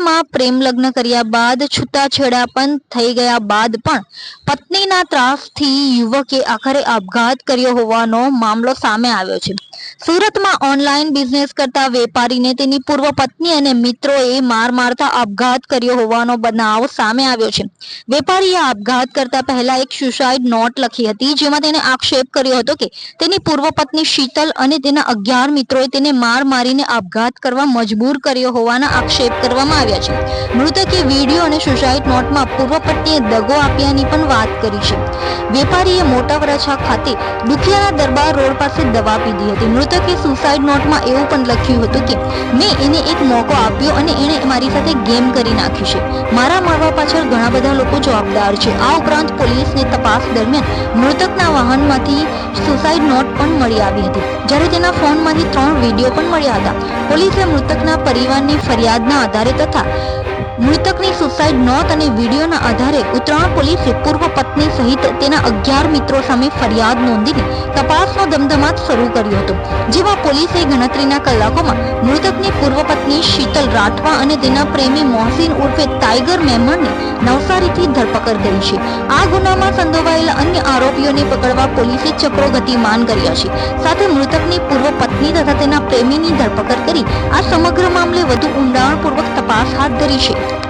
સુરતમાં પ્રેમ લગ્ન કર્યા બાદ છૂટાછેડા પણ થઈ ગયા બાદ પણ પત્નીના ત્રાસથી યુવકે આખરે આપઘાત કર્યો હોવાનો મામલો સામે આવ્યો છે. સુરતમાં ઓનલાઈન બિઝનેસ કરતા વેપારીને તેની પૂર્વ પત્ની અને મિત્રોએ માર મારતા આપઘાત કર્યો હોવાનો બનાવ સામે આવ્યો છે. વેપારીએ આપઘાત કરતા પહેલા એક સુસાઇડ નોટ લખી હતી, જેમાં તેને આક્ષેપ કર્યો હતો કે તેની પૂર્વ પત્ની શીતલ અને તેના અગિયાર મિત્રોએ તેને માર મારીને આપઘાત કરવા મજબૂર કર્યો હોવાના આક્ષેપ કરવામાં આવ્યા છે. મૃતકે વીડિયો અને સુસાઇડ નોટમાં પૂર્વ પત્નીએ દગો આપ્યાની પણ વાત કરી છે. વેપારીએ મોટા વરાછા ખાતે દુખિયાના દરબાર રોડ પાસે દવા પીધી હતી. મૃતકે સુસાઇડ નોટમાં એવું પણ લખ્યું હતું કે, મેં એને એક મોકો આપ્યો અને એણે મારી સાથે ગેમ કરી નાખી છે. મારા મારવા પાછળ ઘણા બધા લોકો જવાબદાર છે. આ ઉપરાંત પોલીસને તપાસ દરમિયાન મૃતકના વાહનમાંથી સુસાઇડ નોટ પણ મળી આવી હતી. જ્યારે તેના ફોનમાંથી ત્રણ વીડિયો પણ મળ્યા હતા. પોલીસે મૃતકના પરિવારની ફરિયાદના આધારે તથા મૃતકની સુસાઇડ નોટ અને વિડીયોના આધારે ઉત્તરાયણ પોલીસે પૂર્વ પત્ની સહિત તેના અગિયાર મિત્રો સામે ફરિયાદ નોંધીને તપાસનો ધમધમાટ શરૂ કર્યો હતો. જેમાં પોલીસે ગણતરીના કલાકોમાં મૃતકની પૂર્વ પત્ની શીતલ રાઠવા અને તેના પ્રેમી મોહસિન ઉર્ફે ટાઈગર મેમણની નવસારીથી ધરપકડ કરી છે. આ ગુનામાં સંડોવાયેલા અન્ય આરોપીઓને પકડવા પોલીસે ચક્રો ગતિમાન કર્યા છે. સાથે મૃતકની પૂર્વ પત્ની તથા તેના પ્રેમીની ધરપકડ કરી આ સમગ્ર મામલે વધુ ઊંડાણપૂર્વક ધરી છે.